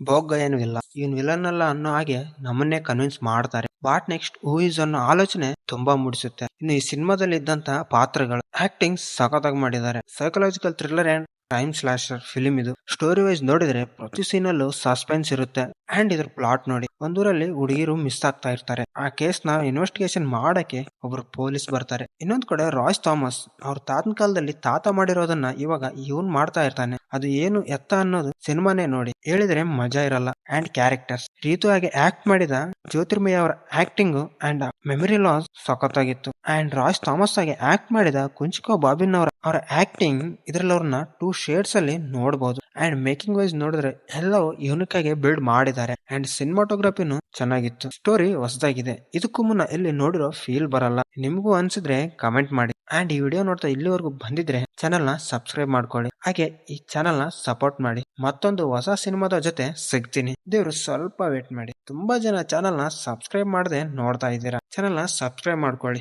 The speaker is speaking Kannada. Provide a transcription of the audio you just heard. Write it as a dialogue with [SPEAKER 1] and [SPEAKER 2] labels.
[SPEAKER 1] ಬೋಗ್ ಏನು ಇಲ್ಲ ಇವನ್ ವಿಲನ್ ಅಲ್ಲ ಅನ್ನೋ ಹಾಗೆ ನಮ್ಮನ್ನೇ ಕನ್ವಿನ್ಸ್ ಮಾಡ್ತಾರೆ. ವಾಟ್ ನೆಕ್ಸ್ಟ್ ಹೂ ಇಸ್ ಅನ್ನೋ ಆಲೋಚನೆ ತುಂಬಾ ಮೂಡಿಸುತ್ತೆ. ಇನ್ನು ಈ ಸಿನಿಮಾದಲ್ಲಿ ಇದ್ದಂತ ಪಾತ್ರಗಳು ಆಕ್ಟಿಂಗ್ ಸಖತ್ತಾಗಿ ಮಾಡಿದ್ದಾರೆ. Psychological thriller and time slasher film ಇದು. ಸ್ಟೋರಿ ವೈಸ್ ನೋಡಿದ್ರೆ ಪ್ರತಿ ಸೀನ್ ಅಲ್ಲೂ ಸಸ್ಪೆನ್ಸ್ ಇರುತ್ತೆ. ಅಂಡ್ ಇದ್ರ ಪ್ಲಾಟ್ ನೋಡಿ, ಒಂದೂರಲ್ಲಿ ಹುಡುಗಿರು ಮಿಸ್ ಆಗ್ತಾ ಇರ್ತಾರೆ. ಆ ಕೇಸ್ನ ಇನ್ವೆಸ್ಟಿಗೇಷನ್ ಮಾಡಕ್ಕೆ ಒಬ್ರು ಪೊಲೀಸ್ ಬರ್ತಾರೆ. ಇನ್ನೊಂದ್ ಕಡೆ ರಾಯ್ಸ್ ಥಾಮಸ್ ಅವ್ರ ತಾತನ ಕಾಲದಲ್ಲಿ ತಾತ ಮಾಡಿರೋದನ್ನ ಇವಾಗ ಇವನ್ ಮಾಡ್ತಾ ಇರ್ತಾನೆ. ಅದು ಏನು ಎತ್ತ ಅನ್ನೋದು ಸಿನಿಮಾನೇ ನೋಡಿ. ಹೇಳಿದ್ರೆ ಮಜಾ ಇರಲ್ಲ. ಅಂಡ್ ಕ್ಯಾರೆಕ್ಟರ್ಸ್ ರೀತು ಹಾಗೆ ಆಕ್ಟ್ ಮಾಡಿದ ಜ್ಯೋತಿರ್ಮಯ ಅವರ ಆಕ್ಟಿಂಗ್ ಅಂಡ್ ಮೆಮೊರಿ ಲಾಸ್ ಸಖತ್ತಾಗಿತ್ತು. ಅಂಡ್ ರಾಜ್ ಥಾಮಸ್ ಆಗಿ ಆಕ್ಟ್ ಮಾಡಿದ ಕುಂಚಿಕೋ ಬಾಬಿನ್ ಅವರ ಅವರ ಆಕ್ಟಿಂಗ್ ಇದ್ರಲ್ಲಿ ಅವ್ರನ್ನ ಟೂ ಶೇಡ್ಸ್ ಅಲ್ಲಿ ನೋಡಬಹುದು ಅಂಡ್ ಮೇಕಿಂಗ್ ವೈಸ್ ನೋಡಿದ್ರೆ ಎಲ್ಲವೂ ಯೂನಿಕ್ ಆಗಿ ಬಿಲ್ಡ್ ಮಾಡಿದ್ದಾರೆ. ಅಂಡ್ ಸಿನಿಮಾಟೋಗ್ರಫಿನು ಚೆನ್ನಾಗಿತ್ತು. ಸ್ಟೋರಿ ಹೊಸದಾಗಿದೆ. ಇದಕ್ಕೂ ಮುನ್ನ ಇಲ್ಲಿ ನೋಡಿರೋ ಫೀಲ್ ಬರಲ್ಲ. ನಿಮಗೂ ಅನ್ಸಿದ್ರೆ ಕಮೆಂಟ್ ಮಾಡಿ. ಅಂಡ್ ಈ ವಿಡಿಯೋ ನೋಡ್ತಾ ಇಲ್ಲಿವರೆಗೂ ಬಂದಿದ್ರೆ ಚಾನಲ್ನ ಸಬ್ಸ್ಕ್ರೈಬ್ ಮಾಡ್ಕೊಳ್ಳಿ. ಹಾಗೆ ಈ ಚಾನೆಲ್ನ ಸಪೋರ್ಟ್ ಮಾಡಿ. ಮತ್ತೊಂದು ಹೊಸ ಸಿನಿಮಾದ ಜೊತೆ ಸಿಗ್ತೀನಿ. ದೇವ್ರು ಸ್ವಲ್ಪ ವೇಟ್ ಮಾಡಿ. ತುಂಬಾ ಜನ ಚಾನೆಲ್ನ ಸಬ್ಸ್ಕ್ರೈಬ್ ಮಾಡದೆ ನೋಡ್ತಾ ಇದ್ದೀರಾ. ಚಾನೆಲ್ನ ಸಬ್ಸ್ಕ್ರೈಬ್ ಮಾಡ್ಕೊಳ್ಳಿ.